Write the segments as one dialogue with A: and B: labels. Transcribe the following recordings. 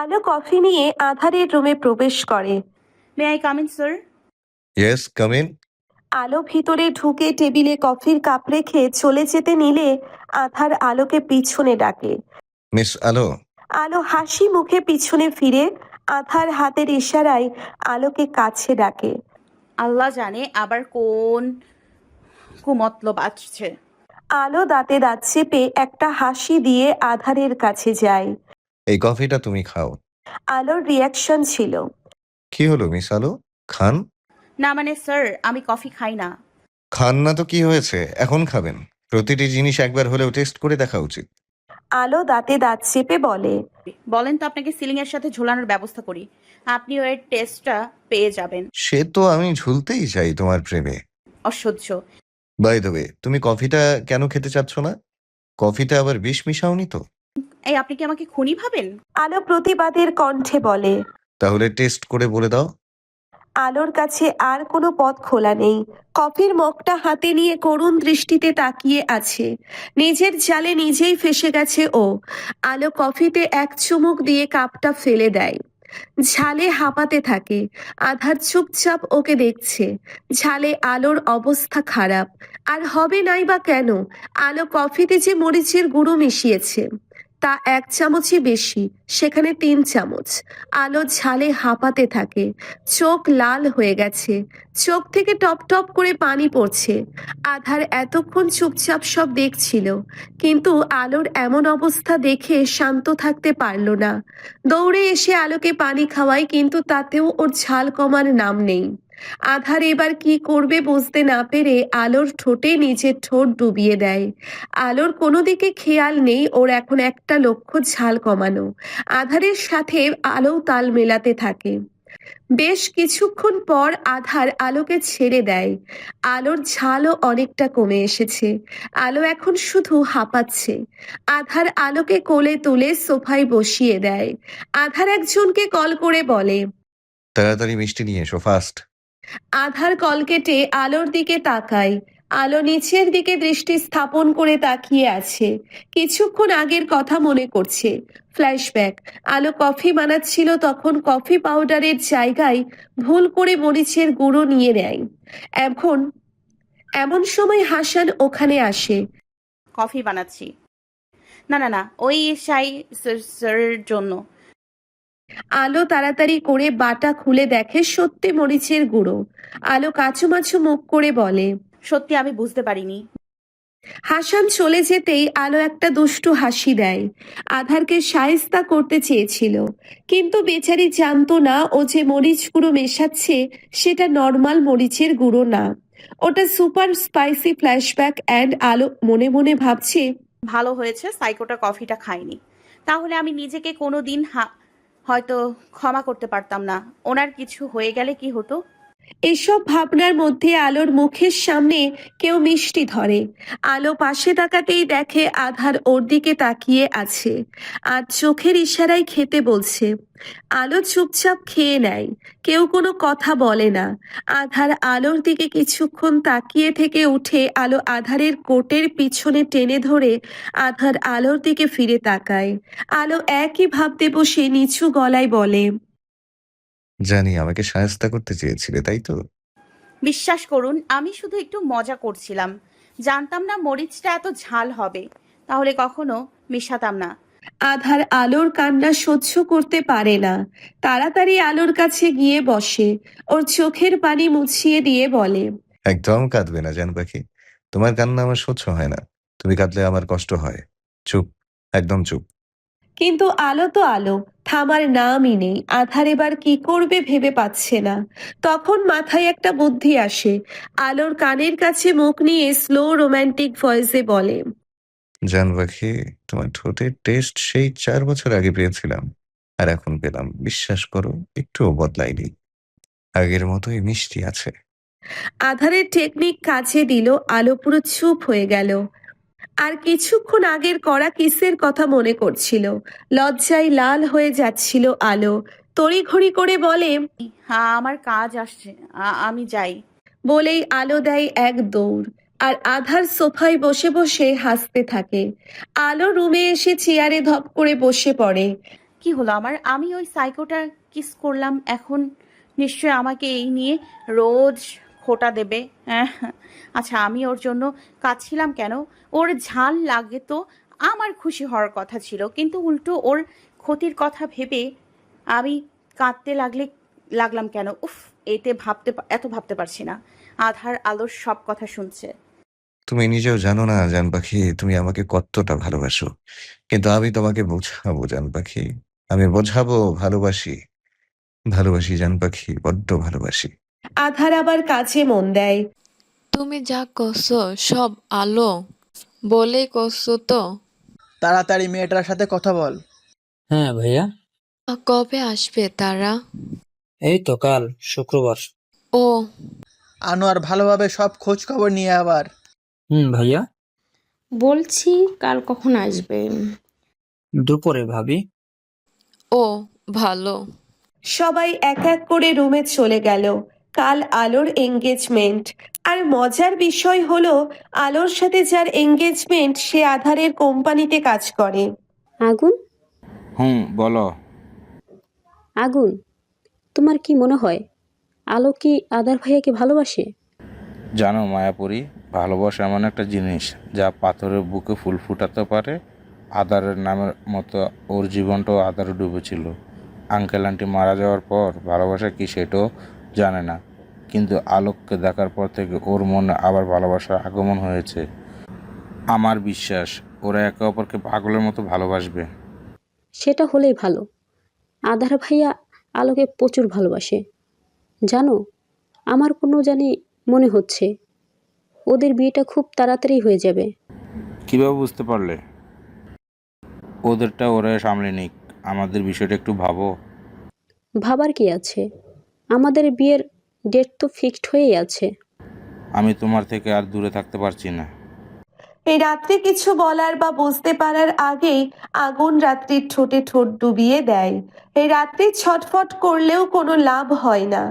A: আলো কফি নিয়ে আধারের রুমে প্রবেশ করে।
B: May I come in sir
C: yes come in
A: আলো ভিতরে ঢুকে টেবিলে কফির কাপ রেখে চলে যেতে নিলে আধার আলোকে পিছনে ডাকে।
C: মিস আলো
A: আলো হাসি মুখে পিছনে ফিরে আধার হাতের ইশারায় আলোকে কাছে ডাকে।
B: আল্লাহ জানে আবার কোন কুমতলব আসছে।
A: আলো দাঁতে দাঁত চেপে একটা হাসি দিয়ে আধারের কাছে যায়।
C: এই কফিটা তুমি খাও।
A: আলোর রিয়াকশন ছিল।
C: কি হলো মিস আলো? খান?
B: না মানে স্যার আমি কফি খাই না।
C: খান না তো কি হয়েছে? এখন খাবেন। প্রতিটি জিনিস একবার হলেও টেস্ট করে দেখা উচিত।
A: আলো দাঁতে দাঁত চেপে বলে
B: বলেন তো আপনাকে সিলিং এর সাথে ঝোলানোর ব্যবস্থা করি। আপনি এর টেস্টটা পেয়ে যাবেন।
C: সে তো আমি ঝুলতেই চাই তোমার প্রেমে।
B: অসহ্য।
C: বাই দ্য ওয়ে তুমি কফিটা কেন খেতে চাচ্ছ না? কফিটা আবার বিষ মিশাওনি তো?
B: এই আপনি কি আমাকে খুনি ভাবেন?
A: আলো প্রতিবাদের কণ্ঠে বলে
C: তাহলে টেস্ট করে বলে দাও।
A: আলোর কাছে আর কোনো পথ খোলা নেই। কফির মগটা হাতে নিয়ে করুণ দৃষ্টিতে তাকিয়ে আছে। নিজের জালে নিজেই ফেসে গেছে ও। আলো কফিতে এক চুমুক দিয়ে কাপটা ফেলে দেয়। ঝালে হাঁপাতে থাকে। আধার চুপচাপ ওকে দেখছে। ঝালে আলোর অবস্থা খারাপ। আর হবে নাই বা কেন? আলো কফিতে যে মরিচের গুঁড়ো মিশিয়েছে। তা এক চামচই বেশি, সেখানে তিন চামচ। আলো ঝালে হাঁপাতে থাকে। চোখ লাল হয়ে গেছে। চোখ থেকে টপ টপ করে পানি পড়ছে। আধার এতক্ষণ চুপচাপ সব দেখছিল, কিন্তু আলোর এমন অবস্থা দেখে শান্ত থাকতে পারল না। দৌড়ে এসে আলোকে পানি খাওয়ায়, কিন্তু তাতেও ওর ঝাল কমার নাম নেই। আধার এবার কি করবে বুঝতে না পেরে আলোর ঠোঁটে নিজের ঠোঁট ডুবিয়ে দেয়। আলোর কোনো দিকে খেয়াল নেই, ওর এখন একটা লক্ষ্য ঝাল কমানো। আধারের সাথে আলো তাল মেলাতে থাকে। বেশ কিছুক্ষণ পর আধার আলোকে ছেড়ে দেয়। আলোর ঝালও অনেকটা কমে এসেছে। আলো এখন শুধু হাঁপাচ্ছে। আধার আলোকে কোলে তুলে সোফায় বসিয়ে দেয়। আধার একজনকে কল করে বলে,
C: তাড়াতাড়ি মিষ্টি নিয়ে এসো, ফাস্ট।
A: আধার কল কেটে আলোর দিকে তাকায় আলো নিচের দিকে দৃষ্টি স্থাপন করে তাকিয়ে আছে। কিছুক্ষণ আগের কথা মনে করছে। ফ্ল্যাশব্যাক। আলো কফি বানাচ্ছিল তখন কফি পাউডারের জায়গায় ভুল করে মরিচের গুঁড়ো নিয়ে নেয়। এখন এমন সময় হাসান ওখানে আসে।
B: কফি বানাচ্ছি। না না না, ওই সাই স্যারের জন্য।
A: আলো তাড়াতাড়ি করে বাটা খুলে দেখে সত্যি মরিচের গুঁড়ো। আলো কাচুমাচু মুখ করে বলে
B: সত্যি আমি বুঝতে পারিনি।
A: হাসান চলে যেতেই আলো একটা দুষ্টু হাসি দেয়। আধারকে সায়স্তা করতে চেয়েছিল। কিন্তু বেচারি জানতো না ও যে মরিচ গুঁড়ো মেশাচ্ছে সেটা নর্মাল মরিচের গুঁড়ো না। ওটা সুপার স্পাইসি ফ্ল্যাশব্যাক অ্যান্ড আলো মনে মনে ভাবছে
B: ভালো হয়েছে সাইকোটা কফিটা খাইনি তাহলে আমি নিজেকে কোনো দিন হয়তো ক্ষমা করতে পারতাম না। ওনার কিছু হয়ে গেলে কি হতো?
A: এসব ভাবনার মধ্যে আলোর মুখের সামনে কেউ মিষ্টি ধরে। আলো পাশে তাকাতেই দেখে আধার ওর দিকে তাকিয়ে আছে। আর চোখের ইশারায় খেতে বলছে, আলো চুপচাপ খেয়ে নেয়, কেউ কোনো কথা বলে না। আধার আলোর দিকে কিছুক্ষণ তাকিয়ে থেকে উঠে আলো আধারের কোটের পিছনে টেনে ধরে আধার আলোর দিকে ফিরে তাকায়। আলো একই ভাবতে বসে নিচু গলায় বলে
C: জানি আমাকে সাহায্য করতে চেয়েছিলে তাই তো?
B: বিশ্বাস করুন আমি শুধু একটু মজা করছিলাম। জানতাম না মরিচটা এত ঝাল হবে। তাহলে কখনো মিশাতাম না।
A: আধার আলোর কান্না সহ্য করতে পারে না। তাড়াতাড়ি আলোর কাছে গিয়ে বসে ওর চোখের পানি মুছিয়ে দিয়ে বলে
C: একদম কাঁদবে না জান পাখি। তোমার কান্না আমার সহ্য হয় না। তুমি কাঁদলে আমার কষ্ট হয়। চুপ একদম চুপ।
A: কিন্তু আলো তো আলো থামার নামই নেই আধার এবার কি করবে ভেবে পাচ্ছে না। তখন মাথায় একটা বুদ্ধি আসে আলোর কানের কাছে মুখ নিয়ে স্লো রোমান্টিক ভয়েসে বলে
C: জান পাখি তোমার ঠোঁটের টেস্ট সেই চার বছর আগে পেয়েছিলাম আর এখন পেলাম বিশ্বাস করো একটুও বদলাইনি আগের মতোই মিষ্টি আছে।
A: আধারের টেকনিক কাছে দিল আলো পুরো চুপ হয়ে গেল। আর কিছুক্ষণ আগের করা কিসের কথা মনে করছিল। লজ্জায় লাল হয়ে যাচ্ছিল আলো। তড়িঘড়ি করে বলে
B: হ্যাঁ আমার কাজ আসছে আ- আমি যাই।
A: বলেই আলো দেয় এক দৌড় আর আধার সোফায় বসে বসে হাসতে থাকে। আলো রুমে এসে চেয়ারে ধপ করে বসে পড়ে।
B: কি হলো আমার? আমি ওই সাইকোটা কিস করলাম এখন। নিশ্চয় আমাকে এই নিয়ে রোজ খোটা দেবে। আচ্ছা আমি ওর জন্য কাঁদছিলাম কেন? ওর ঝাল লাগে তো আমার খুশি হওয়ার কথা ছিল। কিন্তু উল্টো ওর ক্ষতির কথা ভেবে আমি কাঁদতে লাগলে, লাগলাম কেন? উফ, এতে ভাবতে এত ভাবতে পারছি না। আধার আলোর সব কথা শুনছে।
C: তুমি নিজেও জানো না, জান পাখি, তুমি আমাকে কতটা ভালোবাসো। কিন্তু আমি তোমাকে বোঝাবো, জান পাখি। আমি বোঝাবো, ভালোবাসি। ভালোবাসি, জান পাখি, বড্ড ভালোবাসি।
A: আধার আবার কাছে মন দেয়।
D: তুমি যা করছ সব আলো বলেই করছ তো?
E: তাড়াতাড়ি মেয়েটার সাথে কথা বল।
F: হ্যাঁ ভাইয়া।
D: কবে আসবে তারা?
F: এই তো কাল শুক্রবার।
D: ও।
E: আনোয়ার ভালোভাবে সব খোঁজ খবর নিয়ে আবার।
F: হুম ভাইয়া।
G: বলছি কাল কখন আসবে?
F: দুপুরে ভাবি।
D: ও ভালো।
A: সবাই এক এক করে রুমে চলে গেল। কাল আলোর এঙ্গেজমেন্ট আর মজার বিষয় হলো আলোর সাথে যার এঙ্গেজমেন্ট সে আধারের কোম্পানিতে কাজ করে।
G: আগুন?
H: হুম বলো।
G: আগুন তোমার কি মনে হয় আলো কি আদার ভাইয়াকে ভালোবাসে?
H: জানো মায়াপুরী ভালোবাসা এমন একটা জিনিস যা পাথরের বুকে ফুল ফুটাতে পারে আদারের নামের মতো ওর জীবনটাও আদারে ডুবেছিল। আঙ্কেল আন্টি মারা যাওয়ার পর ভালোবাসা কি সেটাও জানে না। কিন্তু আলোককে দেখার পর থেকে ওর মনে আবার ভালোবাসার আগমন হয়েছে। আমার বিশ্বাস ওরা একে অপরকে পাগলের মতো ভালোবাসবে।
G: সেটা হলেই ভালো। আধার ভাইয়া আলোকে প্রচুর ভালোবাসে। জানো আমার কোনো জানি মনে হচ্ছে ওদের বিয়েটা খুব তাড়াতাড়ি হয়ে যাবে।
H: কীভাবে বুঝতে পারলে? ওদেরটা ওরা সামলে নিক। আমাদের বিষয়টা একটু ভাবো।
G: ভাবার কি আছে? আমাদের বিয়ের ডেট তো ফিক্সড হয়েই আছে।
H: আমি তোমার থেকে আর দূরে থাকতে পারছি না।
A: এই রাত্রে কিছু বলার বা বুঝতে পারার আগেই আগুন রাত্রির ঠোঁটে ঠোঁট ডুবিয়ে দেয়। এই রাত্রি ছটফট করলেও কোনো লাভ হয় না।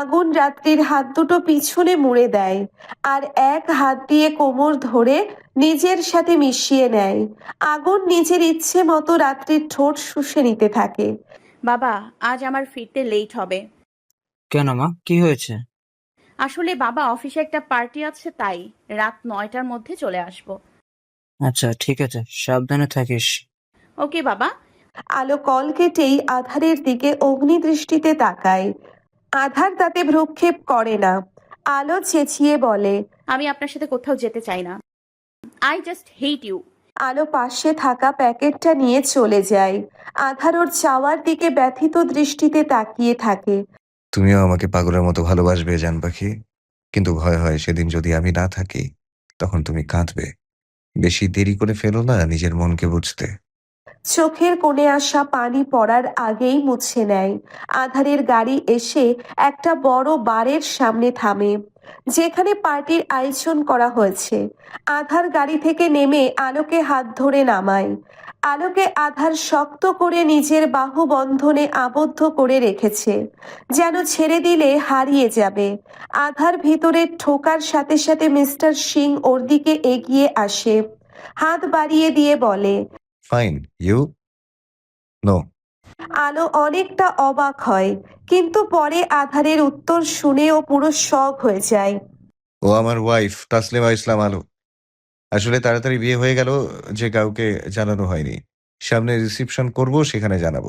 A: আগুন রাত্রির হাত দুটো পিছনে মুড়ে দেয় আর এক হাত দিয়ে কোমর ধরে নিজের সাথে মিশিয়ে নেয়। আগুন নিজের ইচ্ছে মতো রাত্রির ঠোঁট শুষে নিতে থাকে।
B: বাবা আজ আমার ফিরতে লেট হবে।
F: কেন মা? কি হয়েছে?
B: আসলে বাবা অফিসে একটা পার্টি আছে তাই রাত নয়টার মধ্যে চলে আসব।
F: আচ্ছা ঠিক আছে সাবধানে থাকিস।
B: ওকে বাবা।
A: আলো কল কেটেই আধারের দিকে অগ্নিদৃষ্টিতে তাকায়। আধার তাতে ভ্রুক্ষেপ করে না। আলো চেঁচিয়ে বলে
B: আমি আপনার সাথে কোথাও যেতে চাই না। আই জাস্ট হেট ইউ
A: আলো পাশে থাকা প্যাকেটটা নিয়ে চলে যায়। আধার ওর চাওয়ার দিকে ব্যথিত দৃষ্টিতে তাকিয়ে থাকে।
C: তুমিও আমাকে পাগলের মতো ভালোবাসবে, জান পাখি। কিন্তু ভয় হয়, সেদিন যদি আমি না থাকি, তখন তুমি কাঁদবে। বেশি দেরি করে ফেলো না নিজের মনকে বুঝতে।
A: চোখের কোণে আসা পানি পড়ার আগেই মুছে নেয়। আধারের গাড়ি এসে একটা বড় বারের সামনে থামে। যেখানে পার্টির আয়োজন করা হয়েছে। আধার গাড়ি থেকে নেমে আলোকে হাত ধরে নামায়। আলোকে আধার শক্ত করে নিজের বাহু বন্ধনে আবদ্ধ করে রেখেছে। যেন ছেড়ে দিলে হারিয়ে যাবে। আধার ভিতরে ঠোকার সাথে সাথে মিস্টার সিং ওর দিকে এগিয়ে আসে। হাত বাড়িয়ে দিয়ে বলে
C: ফাইন ইউ নো
A: আলো অনেকটা অবাক হয় কিন্তু পরে আধারের উত্তর শুনে ও পুরো শখ হয়ে যায়।
C: ও আমার ওয়াইফ তাসলিমা ইসলাম আলো আসলে তাড়াতাড়ি বিয়ে হয়ে গেল যে কাউকে জানানো হয়নি। সামনে রিসিপশন করব সেখানে জানাব।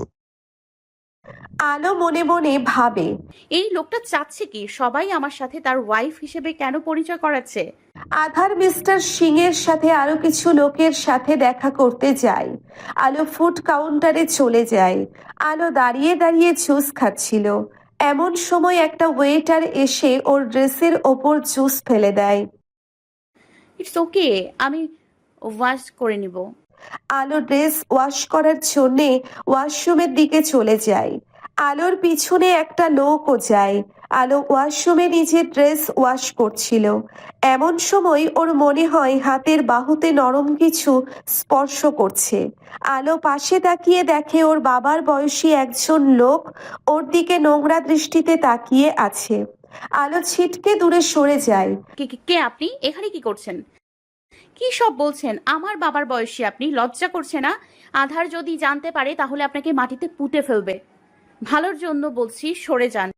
A: আলো মনে মনে ভাবে
B: এই লোকটা চাচ্ছে কি সবাই আমার সাথে তার ওয়াইফ হিসেবে কেন পরিচয় করাচ্ছে?
A: আধার মিস্টার সিং এর সাথে আরও কিছু লোকের সাথে দেখা করতে যায় আলো ফুড কাউন্টারে চলে যায় আলো দাঁড়িয়ে দাঁড়িয়ে জুস খাচ্ছিল। এমন সময় একটা ওয়েটার এসে ওর ড্রেসের ওপর জুস ফেলে দেয়।
B: ইটস ওকে আমি ওয়াশ করে নিব।
A: আলো ড্রেস ওয়াশ করার জন্যে ওয়াশরুমের দিকে চলে যায়। আলোর পিছনে একটা লোকও যায়। আলো ওয়াশরুমে নিজের ড্রেস ওয়াশ করছিল। এমন সময় ওর মনে হয় হাতের বাহুতে নরম কিছু স্পর্শ করছে। আলো পাশে তাকিয়ে দেখে ওর বাবার বয়সী একজন লোক ওর দিকে নোংরা দৃষ্টিতে তাকিয়ে আছে। আলো ছিটকে দূরে সরে যায়।
B: কে, কে- আপনি? এখানে কি করছেন? কি সব বলছেন? আমার বাবার বয়সী আপনি, লজ্জা করছে না? আধার যদি জানতে পারে তাহলে আপনাকে মাটিতে পুঁতে ফেলবে। ভালোর জন্য বলছি সরে যান।